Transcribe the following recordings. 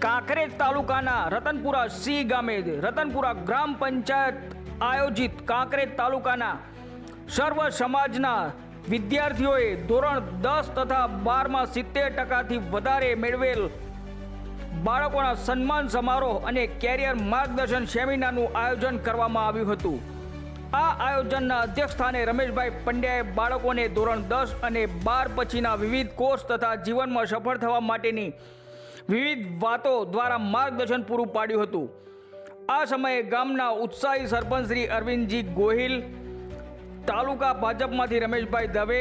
કાંકરેજ તાલુકાના રતનપુરા સી ગામે રતનપુરા ગ્રામ પંચાયત આયોજિત કાંકરેજ તાલુકાના સર્વ સમાજના વિદ્યાર્થીઓએ ધોરણ દસ તથા બારમાં સિત્તેર ટકાથી વધારે મેળવેલ બાળકોના સન્માન સમારોહ અને કેરિયર માર્ગદર્શન સેમિનારનું આયોજન કરવામાં આવ્યું હતું. આ આયોજનના અધ્યક્ષ સ્થાને રમેશભાઈ પંડ્યાએ બાળકોને ધોરણ દસ અને બાર પછીના વિવિધ કોર્સ તથા જીવનમાં સફળ થવા માટેની વિવિધ વાતો દ્વારા માર્ગદર્શન પૂરું પાડ્યું હતું. આ સમયે ગામના ઉત્સાહી સરપંચ શ્રી અરવિંદજી ગોહિલ, તાલુકા ભાજપમાંથી રમેશભાઈ દવે,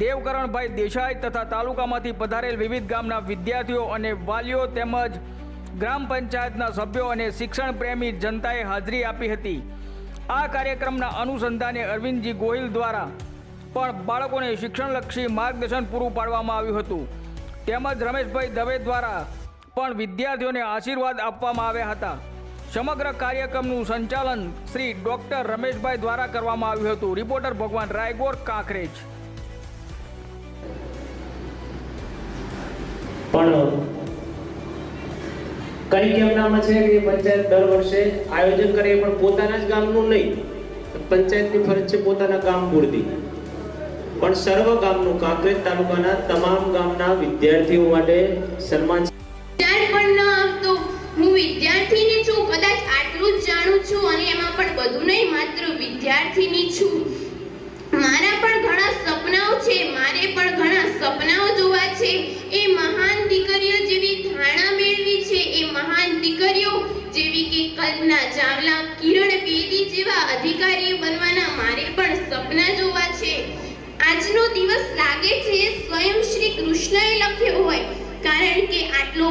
દેવકરણભાઈ દેસાઈ તથા તાલુકામાંથી પધારેલ વિવિધ ગામના વિદ્યાર્થીઓ અને વાલીઓ તેમજ ગ્રામ પંચાયતના સભ્યો અને શિક્ષણ પ્રેમી જનતાએ હાજરી આપી હતી. આ કાર્યક્રમના અનુસંધાને અરવિંદજી ગોહિલ દ્વારા પણ બાળકોને શિક્ષણલક્ષી માર્ગદર્શન પૂરું પાડવામાં આવ્યું હતું. તેમજ રમેશભાઈ દવે દ્વારા પણ વિદ્યાર્થીઓને આશીર્વાદ આપવામાં આવ્યા હતા. સમગ્ર કાર્યક્રમનું સંચાલન શ્રી ડોક્ટર રમેશભાઈ દ્વારા કરવામાં આવ્યું હતું. રિપોર્ટર ભગવાન રાયગોર કાંકરેજ. પણ કઈ કેમનામાં છે કે પંચાયત દર વર્ષે આયોજન કરે પણ પોતાના જ ગામનું નહીં. પંચાયતની ફરજ છે પોતાના ગામ પૂરતી. પણ સર્વ ગામનું, કાંકરેજ તાલુકાના તમામ ગામના વિદ્યાર્થીઓ માટે સન્માન મારા પણ ઘણા સપનાઓ છે, મારે પણ ઘણા સપનાઓ જોવા છે. એ મહાન દીકરીઓ જેવી ધારણા મેળવી છે, એ મહાન દીકરીઓ જેવી કે કલ્પના ચાવલા, કિરણ બેદી જેવા અધિકારીઓ બનવાના મારે પણ સપના જોવા છે આજનો દિવસ લાગે છે સ્વયં શ્રી કૃષ્ણએ લખ્યો હોય. કારણ કે આટલો